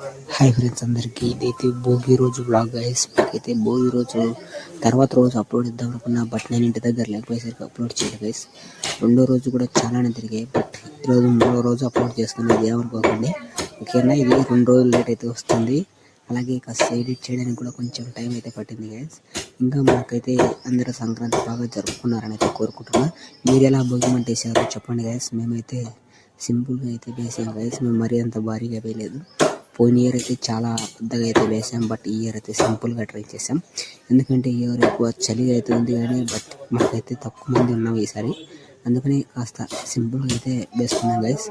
Hi friends అందరికీ ఇదైతే భోగి రోజు బ్లాగ్ గైస్ అయితే భోగి రోజు తర్వాత రోజు అప్లోడ్ ఇద్దాం అనుకున్నా బట్ నేను ఇంటి దగ్గర లేకపోయేసరికి అప్లోడ్ చేయలేదు గైస్ రెండో రోజు కూడా చాలానే తిరిగాయి బట్ ఈరోజు మూడో రోజు అప్లోడ్ చేస్తున్నాను ఏమనుకోకండి ఓకేనా? ఇది రెండు రోజులు లేట్ అయితే వస్తుంది. అలాగే కాస్త ఎడిట్ చేయడానికి కూడా కొంచెం టైం అయితే పట్టింది గైస్ ఇంకా మాకైతే అందరూ సంక్రాంతి బాగా జరుపుకున్నారని అయితే కోరుకుంటున్నా. మీరు ఎలా భోగి వేసారో చెప్పండి గైస్ మేమైతే సింపుల్గా అయితే వేసాం గైస్ మేము మరీ అంత భారీగా వేయలేదు. పోయిన ఇయర్ అయితే చాలా పెద్దగా అయితే వేసాం బట్ ఈ ఇయర్ అయితే సింపుల్గా ట్రై చేసాం ఎందుకంటే ఈ ఇయర్ ఎక్కువ చలిగా అయితే ఉంది కానీ బట్ మాకైతే తక్కువ మంది ఉన్నాం ఈసారి. అందుకని కాస్త సింపుల్గా అయితే వేసుకున్నాం గైస్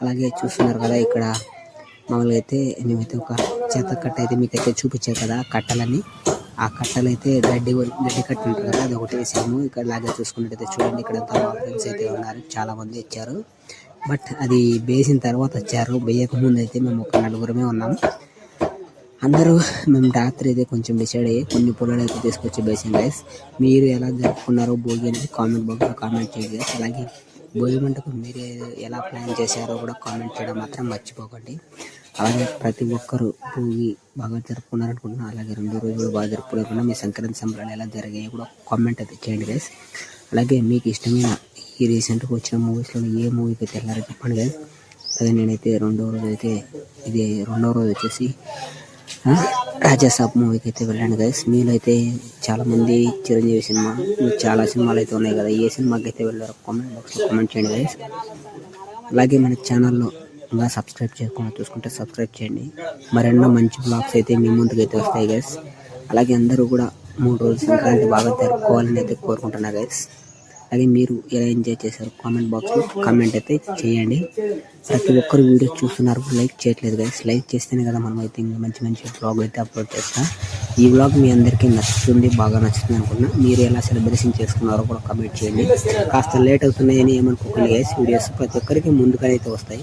అలాగే చూస్తున్నారు కదా ఇక్కడ మామూలుగా అయితే మేమైతే ఒక చేత కట్ట అయితే మీకైతే చూపించారు కదా కట్టలని ఆ కట్టలు అయితే గడ్డి గడ్డి కట్ట ఉంటుంది కదా అది ఒకటి వేసాము. ఇక్కడ లాగే చూసుకున్నట్టయితే చూడండి ఇక్కడ మా ఫ్రెండ్స్ అయితే ఉన్నారు. చాలా మంది ఇచ్చారు బట్ అది వేసిన తర్వాత వచ్చారు. వేయకముందు అయితే మేము ఒక నలుగురమే ఉన్నాము. అందరూ మేము రాత్రి అయితే కొంచెం డిసైడ్ అయ్యి కొన్ని పొలాలు అయితే తీసుకొచ్చి బేసిన్ రైస్ మీరు ఎలా జరుపుకున్నారో భోగి అనేది కామెంట్ బాక్స్లో కామెంట్ చేయండి అలాగే భోగి మంటకు మీరు ఎలా ప్లాన్ చేశారో కూడా కామెంట్ చేయడం మాత్రం మర్చిపోకండి. అలాగే ప్రతి ఒక్కరు భోగి బాగా జరుపుకున్నారనుకుంటున్నాను అలాగే రెండు రోజులు బాగా జరుపుకోకుండా మీ సంక్రాంతి సంబరాలు ఎలా జరిగాయో కూడా కామెంట్ అయితే చేయండి గైస్ అలాగే మీకు ఇష్టమైన ఈ రీసెంట్గా వచ్చిన మూవీస్లో ఏ మూవీకి అయితే వెళ్ళారో చెప్పండి గైస్ అదే నేనైతే రెండో రోజు అయితే ఇది రెండో రోజు వచ్చేసి రాజాసాబ్ మూవీకి అయితే వెళ్ళాను గైస్ మీలో అయితే చిరంజీవి సినిమా చాలా సినిమాలు అయితే ఉన్నాయి కదా ఏ సినిమాకి అయితే వెళ్ళారో కామెంట్ బాక్స్లో కామెంట్ చేయండి గైస్ అలాగే మన ఛానల్లో ఇంకా సబ్స్క్రైబ్ చేయకుండా చూసుకుంటే సబ్స్క్రైబ్ చేయండి. మరెన్నో మంచి బ్లాగ్స్ అయితే మీ ముందుకు అయితే వస్తాయి గైస్ అలాగే అందరూ కూడా మూడు రోజులు సంక్రాంతి బాగా జరుపుకోవాలని అయితే కోరుకుంటున్నా గైస్ అలాగే మీరు ఎలా ఎంజాయ్ చేశారు కామెంట్ బాక్స్లో కామెంట్ అయితే చేయండి. ప్రతి ఒక్కరు వీడియో చూస్తున్నారు. లైక్ చేయట్లేదు గైస్ లైక్ చేస్తేనే కదా మనం అయితే ఇంకా మంచి మంచి బ్లాగ్ అయితే అప్లోడ్ చేస్తాం. ఈ బ్లాగ్ మీ అందరికీ నచ్చుతుంది బాగా నచ్చుతుంది అనుకున్నా మీరు ఎలా సెలబ్రేషన్ చేసుకున్నారో కూడా కామెంట్ చేయండి. కాస్త లేట్ అవుతున్నాయని ఏమనుకోకండి గైస్ వీడియోస్ ప్రతి ఒక్కరికి ముందుగానైతే అయితే వస్తాయి.